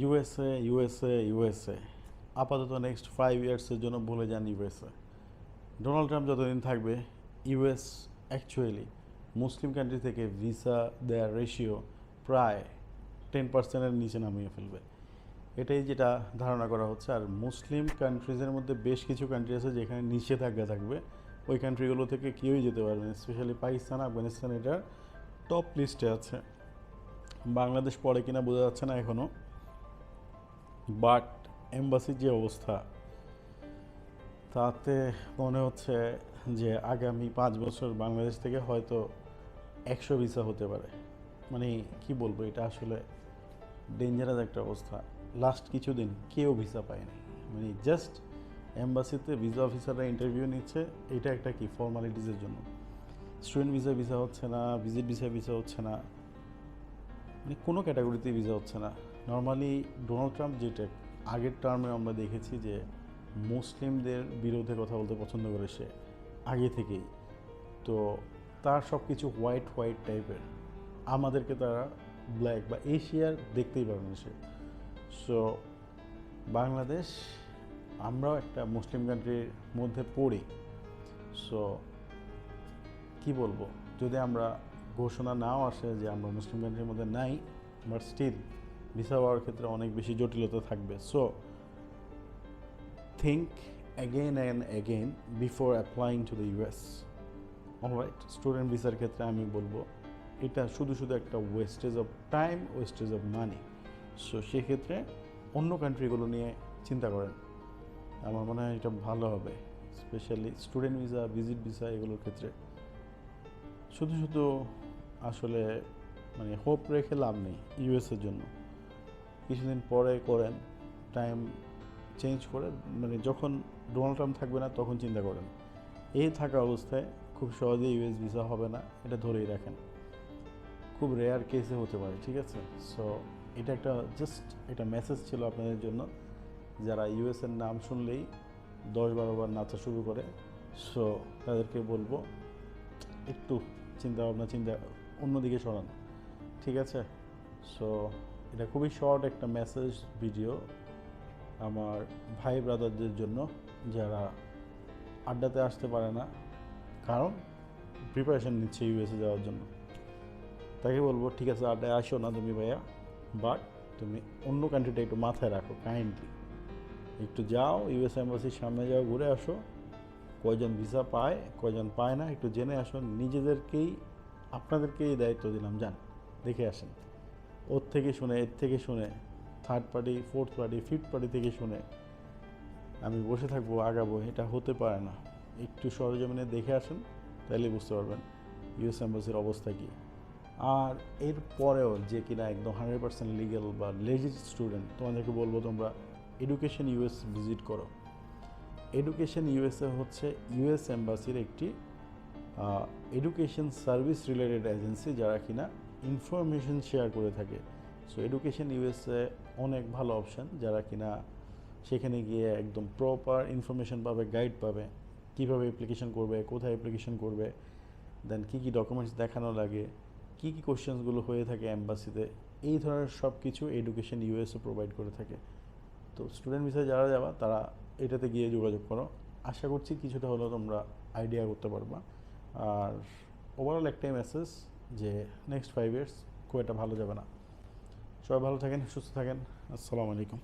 USA USA USA আপাতত next five ইয়ার্সের জন্য ভুলে যান ইউএসএ ডোনাল্ড ট্রাম্প যতদিন থাকবে ইউএস অ্যাকচুয়ালি মুসলিম কান্ট্রি থেকে ভিসা দেয়ার রেশিও প্রায় টেন পার্সেন্টের নিচে নামিয়ে ফেলবে। এটাই যেটা ধারণা করা হচ্ছে। আর মুসলিম কান্ট্রিজের মধ্যে বেশ কিছু কান্ট্রি আছে যেখানে নিষেধাজ্ঞা থাকবে। ওই কান্ট্রিগুলো থেকে কেউই যেতে পারবে না স্পেশালি পাকিস্তান, আফগানিস্তান, এটার টপ লিস্টে আছে। বাংলাদেশ পড়ে কিনা বোঝা যাচ্ছে না এখনও বাট এম্বাসির যে অবস্থা, তাতে মনে হচ্ছে যে আগামী পাঁচ বছর বাংলাদেশ থেকে হয়তো একশো ভিসা হতে পারে। মানে কি বলব, এটা আসলে ডেঞ্জারাস একটা অবস্থা। লাস্ট কিছুদিন কেউ ভিসা পায়নি। মানে জাস্ট এম্বাসিতে ভিসা অফিসাররা ইন্টারভিউ নিচ্ছে, এটা একটা কি ফর্মালিটিসের জন্য? স্টুডেন্ট ভিসা ভিসা হচ্ছে না ভিজিট ভিসা ভিসা হচ্ছে না। মানে কোনো ক্যাটাগরিতে ভিসা হচ্ছে না। নর্মালি ডোনাল্ড ট্রাম্প যেটা আগের টার্মে আমরা দেখেছি যে মুসলিমদের বিরুদ্ধে কথা বলতে পছন্দ করে সে, আগে থেকেই। তো তার সব কিছু হোয়াইট হোয়াইট টাইপের আমাদেরকে তারা ব্ল্যাক বা এশিয়ার দেখতেই পাবে না সে। সো বাংলাদেশ, আমরাও একটা মুসলিম কান্ট্রির মধ্যে পড়ি। সো কি বলব? যদি আমরা ঘোষণা নাও আসে যে আমরা মুসলিম কান্ট্রির মধ্যে নাই বাট স্টিল ভিসা পাওয়ার ক্ষেত্রে অনেক বেশি জটিলতা থাকবে। So think again and again before applying to the US alright student ভিসার ক্ষেত্রে আমি বলব, এটা শুধু শুধু একটা wastage of time wastage of money so সেক্ষেত্রে অন্য কান্ট্রিগুলো নিয়ে চিন্তা করেন। আমার মনে হয় এটা ভালো হবে specially student visa visit visa এগুলোর ক্ষেত্রে। শুধু শুধু আসলে মানে হোপ রেখে লাভ নেই ইউএসের জন্য। কিছুদিন পরে করেন টাইম চেঞ্জ করে মানে যখন ডোনাল্ড ট্রাম্প থাকবে না তখন চিন্তা করেন। এই থাকা অবস্থায় খুব সহজে ইউএস ভিসা হবে না, এটা ধরেই রাখেন। খুব রেয়ার কেসে হতে পারে, ঠিক আছে? সো এটা একটা জাস্ট একটা মেসেজ ছিল আপনাদের জন্য, যারা ইউএসের নাম শুনলেই দশ বারো বার নাচা শুরু করে। সো তাদেরকে বলব, একটু চিন্তা ভাবনা চিন্তা অন্যদিকে সরান, ঠিক আছে? সো এটা খুবই শর্ট একটা মেসেজ ভিডিও আমার ভাই ব্রাদারদের জন্য, যারা আড্ডাতে আসতে পারে না, কারণ প্রিপারেশন নিচ্ছে ইউএসএ যাওয়ার জন্য। তাকে বলব, ঠিক আছে, আড্ডায় আসো না তুমি ভাইয়া বাট তুমি অন্য কান্ট্রিটা একটু মাথায় রাখো কাইন্ডলি একটু যাও ইউএস এম্বাসির সামনে যাও, ঘুরে আসো কয়জন ভিসা পায়, কয়জন পায় না, একটু জেনে আসুন। নিজেদেরকেই, আপনাদেরকেই দায়িত্ব দিলাম, যান, দেখে আসেন। ওর থেকে শুনে, এর থেকে শুনে third party fourth party fifth party থেকে শুনে, আমি বসে থাকব, আগাবো, এটা হতে পারে না। একটু সরজমিনে দেখে আসেন তাহলে বুঝতে পারবেন ইউএস এম্বাসির অবস্থা কী। আর এর পরেও যে কিনা একদম হান্ড্রেড পার্সেন্ট লিগেল বা লেজিট স্টুডেন্ট তোমাদেরকে বলব তোমরা এডুকেশন ইউএস ভিজিট করো। এডুকেশন ইউএসএ হচ্ছে ইউএস এম্বাসির একটি এডুকেশন সার্ভিস রিলেটেড এজেন্সি যারা কিনা ইনফরমেশন শেয়ার করে থাকে। সো, এডুকেশন ইউএসএ অনেক ভালো অপশান যারা কিনা সেখানে গিয়ে একদম প্রপার ইনফরমেশন পাবে, গাইড পাবে, কীভাবে অ্যাপ্লিকেশন করবে, কোথায় অ্যাপ্লিকেশন করবে, দেন কী কী ডকুমেন্টস দেখানো লাগে, কী কী কোশ্চেন্সগুলো হয়ে থাকে অ্যাম্বাসিতে এই ধরনের সব কিছু এডুকেশন ইউএসও প্রোভাইড করে থাকে। তো স্টুডেন্ট ভিসায় যারা যাবা তারা এটাতে গিয়ে যোগাযোগ করো। আশা করছি কিছুটা হলেও তোমরা আইডিয়া করতে পারবা। আর ওভারঅল একটাই মেসেজ যে নেক্সট ফাইভ ইয়ার্স খুব একটা ভালো যাবে না। সবাই ভালো থাকেন, সুস্থ থাকেন। আসসালামু আলাইকুম।